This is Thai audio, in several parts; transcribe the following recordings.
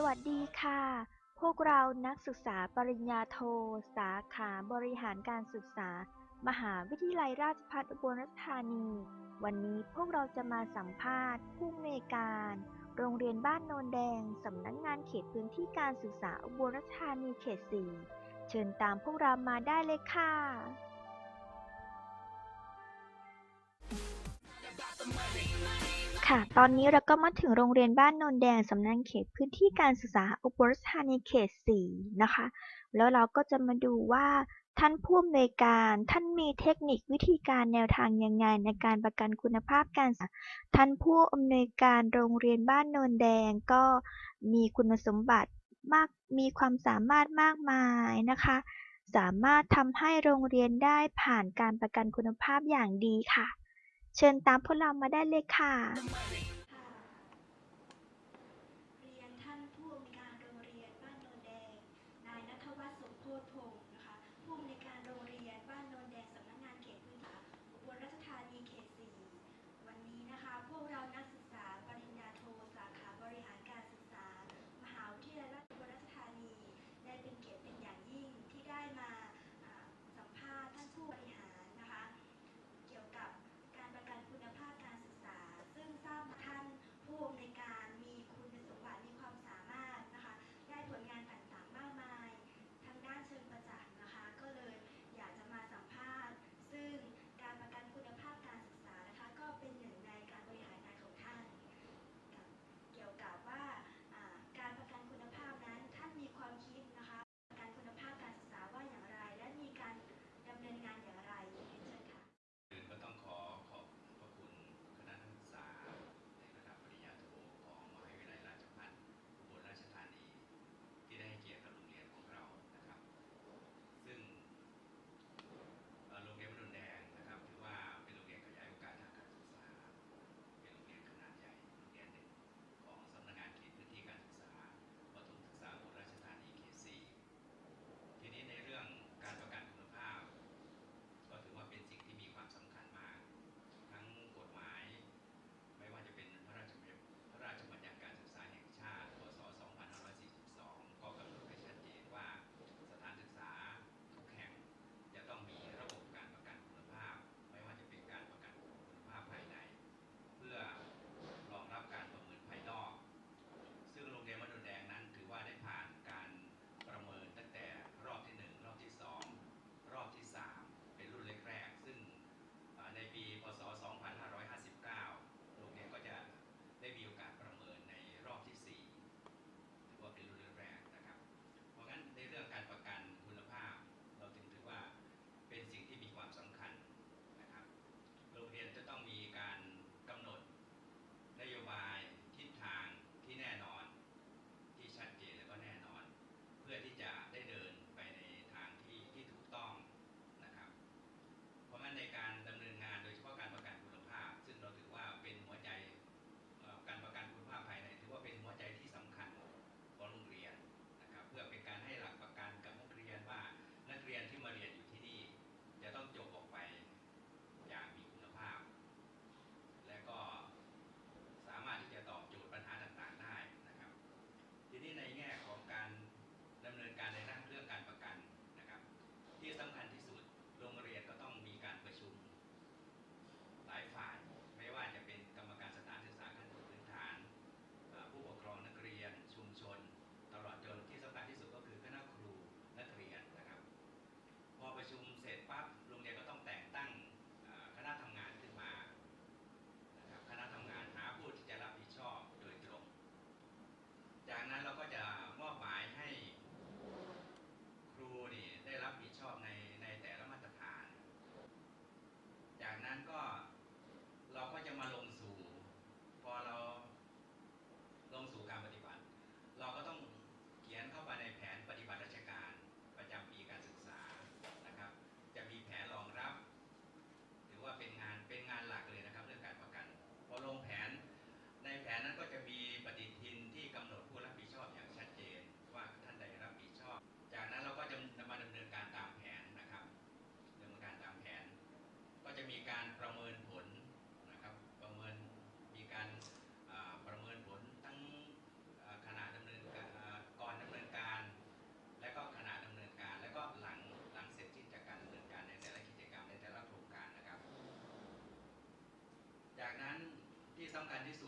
สวัสดีค่ะ พวกเรานักศึกษาปริญญาโท สาขาบริหารการศึกษา มหาวิทยาลัยราชภัฏอุบลราชธานี วันนี้พวกเราจะมาสัมภาษณ์ ผู้อำนวยการ โรงเรียนบ้านโนนแดง สำนักงานเขตพื้นที่การศึกษาอุบลราชธานีเขต 4 เชิญตามพวกเรามาได้เลยค่ะ ค่ะ ตอนนี้เราก็มาถึงโรงเรียนบ้านโนนแดงสำนักเขตพื้นที่การศึกษาอุบลราชธานีเขต4นะคะ แล้วเราก็จะมาดูว่าท่านผู้อำนวยการท่านมีเทคนิควิธีการแนวทางยังไงในการประกันคุณภาพการศึกษาท่านผู้อำนวยการโรงเรียนบ้านโนนแดงก็มีคุณสมบัติมากมีความสามารถมากมายนะคะ สามารถทำให้โรงเรียนได้ผ่านการประกันคุณภาพอย่างดีค่ะ เชิญตามพวกเรามาได้เลยค่ะำคัญที่สุด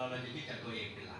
เราเราจะคิดจากตัวเองเป็นหลัก